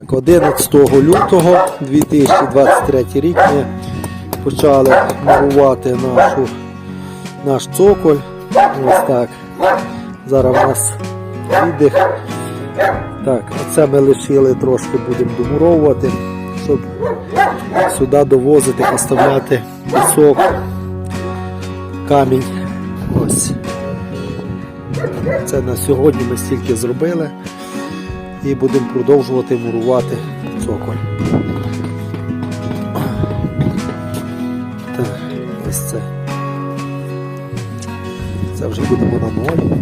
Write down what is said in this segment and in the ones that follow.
Так, 11 лютого 2023 рік ми почали мурувати нашу, наш цоколь. Ось так. Зараз у нас віддих. Так, а це ми лишили трошки, будемо домуровувати, щоб сюди довозити, поставляти пісок, камінь. Ось. Це на сьогодні ми стільки зробили і будемо продовжувати мурувати цоколь. Так, ось це. Це вже будемо на ноль.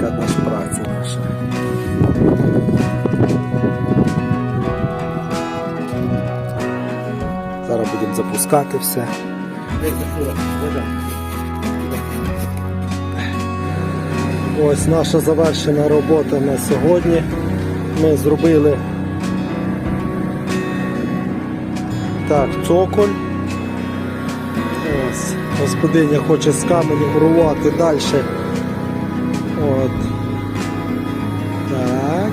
Така наша праця наша. Зараз будемо запускати все. Ось наша завершена робота на сьогодні. Ми зробили так, цоколь. Ось. Господиня хоче з каменем мурувати далі. От. Так.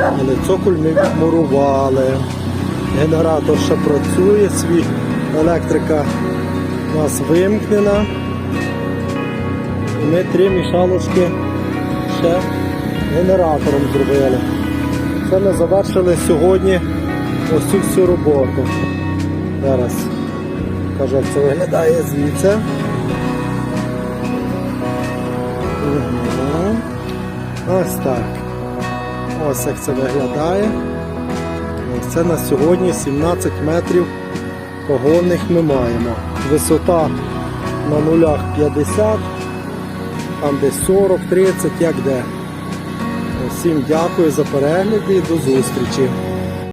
Але цоколь ми мурували. Генератор ще працює, свій електрика у нас вимкнена. Ми три мішалочки ще генератором зробили. Це ми завершили сьогодні ось цю всю роботу. Зараз кажу, як це виглядає звідси. Ось так. Ось як це виглядає. Ось це на сьогодні 17 метрів погонних ми маємо. Висота на нулях 50, там десь 40-30, як де. Всім дякую за перегляд і до зустрічі.